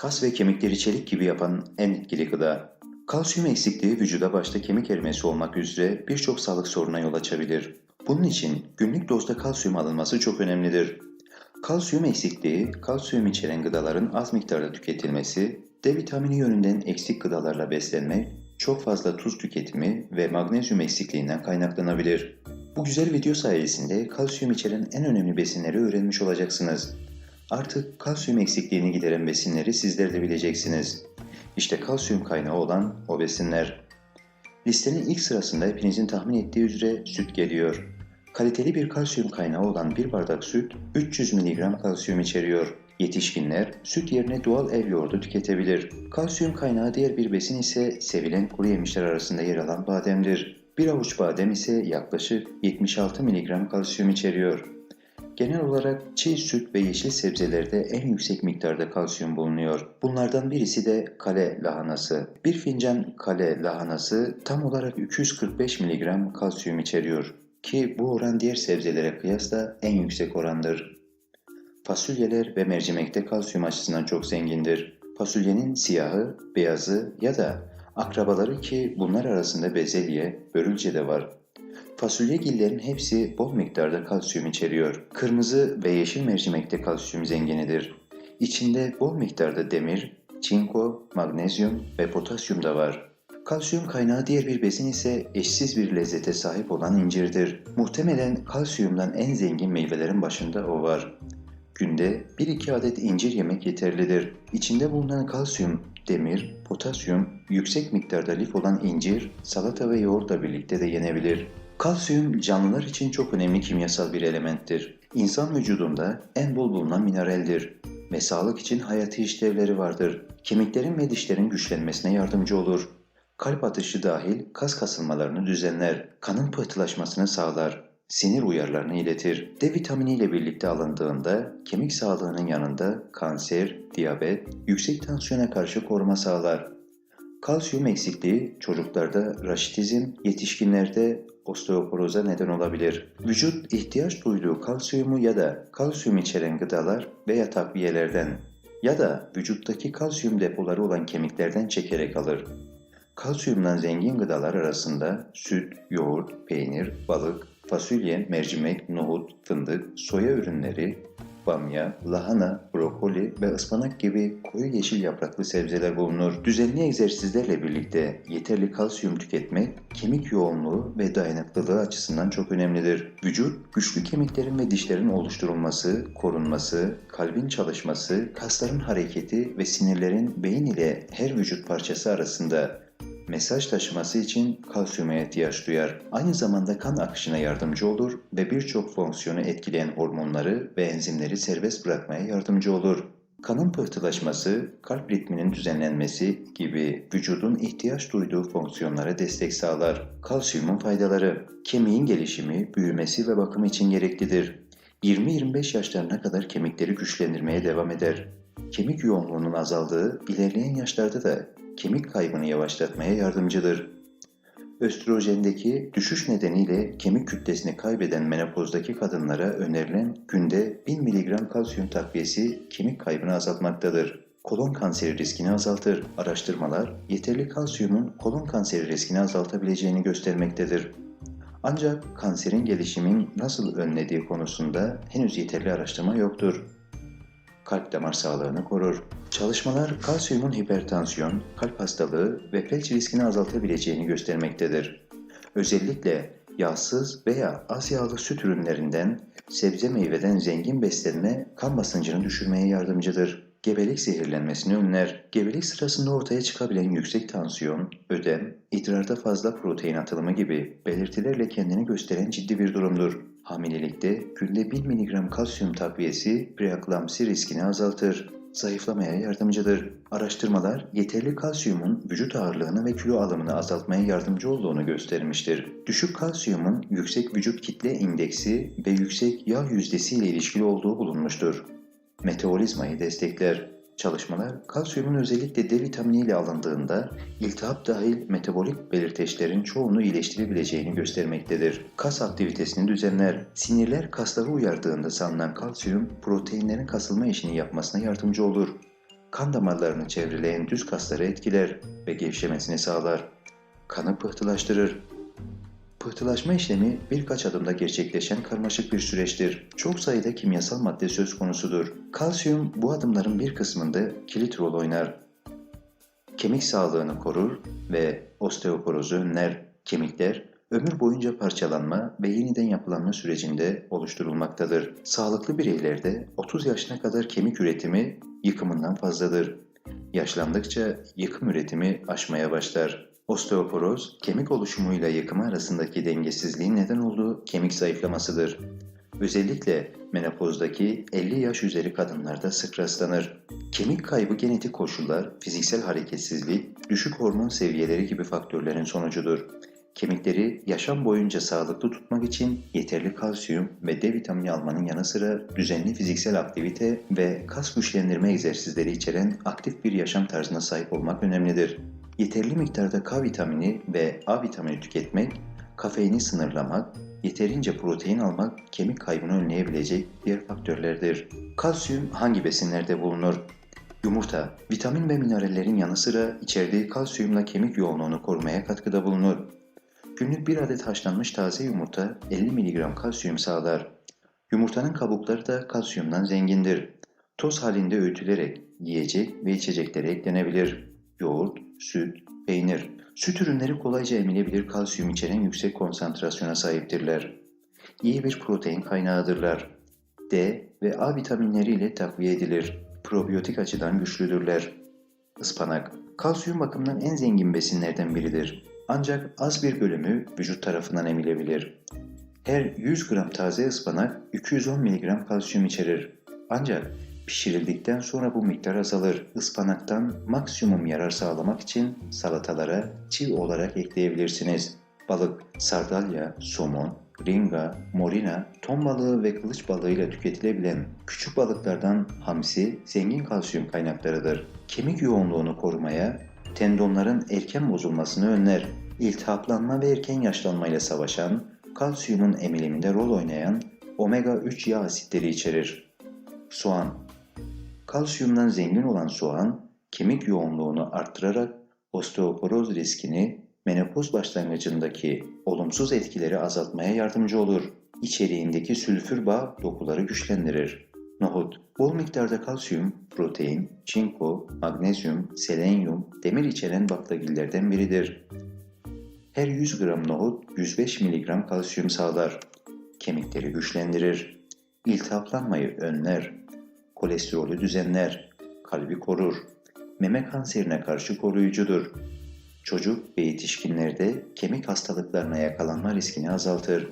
Kas ve kemikleri çelik gibi yapan en etkili gıda. Kalsiyum eksikliği vücuda başta kemik erimesi olmak üzere birçok sağlık sorununa yol açabilir. Bunun için günlük dozda kalsiyum alınması çok önemlidir. Kalsiyum eksikliği, kalsiyum içeren gıdaların az miktarda tüketilmesi, D vitamini yönünden eksik gıdalarla beslenme, çok fazla tuz tüketimi ve magnezyum eksikliğinden kaynaklanabilir. Bu güzel video sayesinde kalsiyum içeren en önemli besinleri öğrenmiş olacaksınız. Artık kalsiyum eksikliğini gideren besinleri sizler de bileceksiniz. İşte kalsiyum kaynağı olan o besinler. Listenin ilk sırasında hepinizin tahmin ettiği üzere süt geliyor. Kaliteli bir kalsiyum kaynağı olan bir bardak süt 300 mg kalsiyum içeriyor. Yetişkinler süt yerine doğal ev yoğurdu tüketebilir. Kalsiyum kaynağı diğer bir besin ise sevilen kuru yemişler arasında yer alan bademdir. Bir avuç badem ise yaklaşık 76 mg kalsiyum içeriyor. Genel olarak çiğ süt ve yeşil sebzelerde en yüksek miktarda kalsiyum bulunuyor. Bunlardan birisi de kale lahanası. Bir fincan kale lahanası tam olarak 245 mg kalsiyum içeriyor ki bu oran diğer sebzelere kıyasla en yüksek orandır. Fasulyeler ve mercimekte kalsiyum açısından çok zengindir. Fasulyenin siyahı, beyazı ya da akrabaları ki bunlar arasında bezelye, börülce de var. Fasulyegillerin hepsi bol miktarda kalsiyum içeriyor. Kırmızı ve yeşil mercimekte kalsiyum zenginidir. İçinde bol miktarda demir, çinko, magnezyum ve potasyum da var. Kalsiyum kaynağı diğer bir besin ise eşsiz bir lezzete sahip olan incirdir. Muhtemelen kalsiyumdan en zengin meyvelerin başında o var. Günde 1-2 adet incir yemek yeterlidir. İçinde bulunan kalsiyum, demir, potasyum, yüksek miktarda lif olan incir, salata ve yoğurtla birlikte de yenebilir. Kalsiyum canlılar için çok önemli kimyasal bir elementtir. İnsan vücudunda en bol bulunan mineraldir ve sağlık için hayati işlevleri vardır. Kemiklerin ve dişlerin güçlenmesine yardımcı olur. Kalp atışı dahil kas kasılmalarını düzenler, kanın pıhtılaşmasını sağlar, sinir uyarılarını iletir. D vitamini ile birlikte alındığında kemik sağlığının yanında kanser, diyabet, yüksek tansiyona karşı koruma sağlar. Kalsiyum eksikliği çocuklarda raşitizm, yetişkinlerde osteoporoza neden olabilir. Vücut ihtiyaç duyduğu kalsiyumu ya da kalsiyum içeren gıdalar veya takviyelerden ya da vücuttaki kalsiyum depoları olan kemiklerden çekerek alır. Kalsiyumdan zengin gıdalar arasında süt, yoğurt, peynir, balık, fasulye, mercimek, nohut, fındık, soya ürünleri, bamya, lahana, brokoli ve ıspanak gibi koyu yeşil yapraklı sebzeler bulunur. Düzenli egzersizlerle birlikte yeterli kalsiyum tüketmek, kemik yoğunluğu ve dayanıklılığı açısından çok önemlidir. Vücut, güçlü kemiklerin ve dişlerin oluşturulması, korunması, kalbin çalışması, kasların hareketi ve sinirlerin beyin ile her vücut parçası arasında mesaj taşıması için kalsiyuma ihtiyaç duyar. Aynı zamanda kan akışına yardımcı olur ve birçok fonksiyonu etkileyen hormonları ve enzimleri serbest bırakmaya yardımcı olur. Kanın pıhtılaşması, kalp ritminin düzenlenmesi gibi vücudun ihtiyaç duyduğu fonksiyonlara destek sağlar. Kalsiyumun faydaları Kemiğin gelişimi, büyümesi ve bakımı için gereklidir. 20-25 yaşlarına kadar kemikleri güçlendirmeye devam eder. Kemik yoğunluğunun azaldığı ilerleyen yaşlarda da kemik kaybını yavaşlatmaya yardımcıdır. Östrojendeki düşüş nedeniyle kemik kütlesini kaybeden menopozdaki kadınlara önerilen günde 1000 mg kalsiyum takviyesi kemik kaybını azaltmaktadır. Kolon kanseri riskini azaltır. Araştırmalar yeterli kalsiyumun kolon kanseri riskini azaltabileceğini göstermektedir. Ancak kanserin gelişimin nasıl önlediği konusunda henüz yeterli araştırma yoktur kalp damar sağlığını korur. Çalışmalar kalsiyumun hipertansiyon, kalp hastalığı ve felç riskini azaltabileceğini göstermektedir. Özellikle yağsız veya az yağlı süt ürünlerinden, sebze meyveden zengin beslenme kan basıncını düşürmeye yardımcıdır. Gebelik zehirlenmesini önler. Gebelik sırasında ortaya çıkabilen yüksek tansiyon, ödem, idrarda fazla protein atılımı gibi belirtilerle kendini gösteren ciddi bir durumdur. Hamilelikte günde 1 mg kalsiyum takviyesi preeklamsi riskini azaltır. Zayıflamaya yardımcıdır. Araştırmalar yeterli kalsiyumun vücut ağırlığını ve kilo alımını azaltmaya yardımcı olduğunu göstermiştir. Düşük kalsiyumun yüksek vücut kitle indeksi ve yüksek yağ yüzdesi ile ilişkili olduğu bulunmuştur. Metabolizmayı destekler. Çalışmalar kalsiyumun özellikle D vitamini ile alındığında iltihap dahil metabolik belirteçlerin çoğunu iyileştirebileceğini göstermektedir. Kas aktivitesini düzenler. Sinirler kasları uyardığında salınan kalsiyum proteinlerin kasılma işini yapmasına yardımcı olur. kan damarlarını çevreleyen düz kasları etkiler ve gevşemesini sağlar. Kanı pıhtılaştırır. Pıhtılaşma işlemi birkaç adımda gerçekleşen karmaşık bir süreçtir. Çok sayıda kimyasal madde söz konusudur. Kalsiyum bu adımların bir kısmında kilit rol oynar. Kemik sağlığını korur ve osteoporozu önler. Kemikler ömür boyunca parçalanma ve yeniden yapılanma sürecinde oluşturulmaktadır. Sağlıklı bireylerde 30 yaşına kadar kemik üretimi yıkımından fazladır. Yaşlandıkça yıkım üretimi aşmaya başlar. Osteoporoz, kemik oluşumuyla yıkımı arasındaki dengesizliğin neden olduğu kemik zayıflamasıdır. Özellikle menopozdaki 50 yaş üzeri kadınlarda sık rastlanır. Kemik kaybı genetik koşullar, fiziksel hareketsizlik, düşük hormon seviyeleri gibi faktörlerin sonucudur. Kemikleri yaşam boyunca sağlıklı tutmak için yeterli kalsiyum ve D vitamini almanın yanı sıra düzenli fiziksel aktivite ve kas güçlendirme egzersizleri içeren aktif bir yaşam tarzına sahip olmak önemlidir. Yeterli miktarda K vitamini ve A vitamini tüketmek, kafeini sınırlamak, yeterince protein almak kemik kaybını önleyebilecek diğer faktörlerdir. Kalsiyum hangi besinlerde bulunur? Yumurta, vitamin ve minerallerin yanı sıra içerdiği kalsiyumla kemik yoğunluğunu korumaya katkıda bulunur. Günlük bir adet haşlanmış taze yumurta 50 mg kalsiyum sağlar. Yumurtanın kabukları da kalsiyumdan zengindir. Toz halinde öğütülerek yiyecek ve içeceklere eklenebilir. Yoğurt, süt, peynir. Süt ürünleri kolayca emilebilir kalsiyum içeren yüksek konsantrasyona sahiptirler. İyi bir protein kaynağıdırlar. D ve A vitaminleriyle takviye edilir. Probiyotik açıdan güçlüdürler. Ispanak, kalsiyum bakımından en zengin besinlerden biridir. Ancak az bir bölümü vücut tarafından emilebilir. Her 100 gram taze ıspanak 210 mg kalsiyum içerir. Ancak pişirildikten sonra bu miktar azalır. Ispanaktan maksimum yarar sağlamak için salatalara çiğ olarak ekleyebilirsiniz. Balık, sardalya, somon, ringa, morina, ton balığı ve kılıç balığıyla tüketilebilen küçük balıklardan hamsi zengin kalsiyum kaynaklarıdır. Kemik yoğunluğunu korumaya, tendonların erken bozulmasını önler. İltihaplanma ve erken yaşlanmayla savaşan, kalsiyumun emiliminde rol oynayan omega-3 yağ asitleri içerir. Soğan Kalsiyumdan zengin olan soğan, kemik yoğunluğunu arttırarak osteoporoz riskini menopoz başlangıcındaki olumsuz etkileri azaltmaya yardımcı olur. İçeriğindeki sülfür bağ dokuları güçlendirir. Nohut, bol miktarda kalsiyum, protein, çinko, magnezyum, selenyum, demir içeren baklagillerden biridir. Her 100 gram nohut 105 mg kalsiyum sağlar. Kemikleri güçlendirir. İltihaplanmayı önler. Kolesterolü düzenler. Kalbi korur. Meme kanserine karşı koruyucudur. Çocuk ve yetişkinlerde kemik hastalıklarına yakalanma riskini azaltır.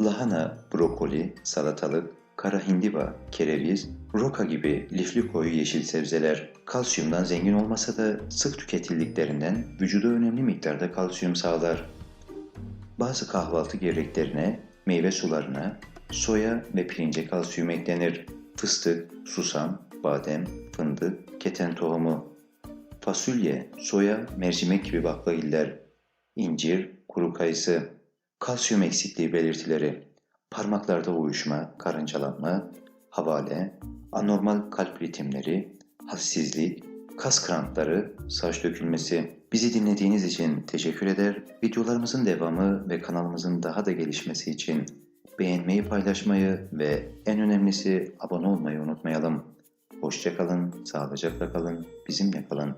Lahana, brokoli, salatalık, kara hindiba, kereviz, roka gibi lifli koyu yeşil sebzeler kalsiyumdan zengin olmasa da sık tüketildiklerinden vücuda önemli miktarda kalsiyum sağlar. Bazı kahvaltı gevreklerine, meyve sularına, soya ve pirince kalsiyum eklenir. Fıstık, susam, badem, fındık, keten tohumu, fasulye, soya, mercimek gibi baklagiller, incir, kuru kayısı, kalsiyum eksikliği belirtileri, parmaklarda uyuşma, karıncalanma, havale, anormal kalp ritimleri, halsizlik, kas krampları, saç dökülmesi. Bizi dinlediğiniz için teşekkür eder. Videolarımızın devamı ve kanalımızın daha da gelişmesi için beğenmeyi, paylaşmayı ve en önemlisi abone olmayı unutmayalım. Hoşçakalın, sağlıcakla kalın, bizimle kalın.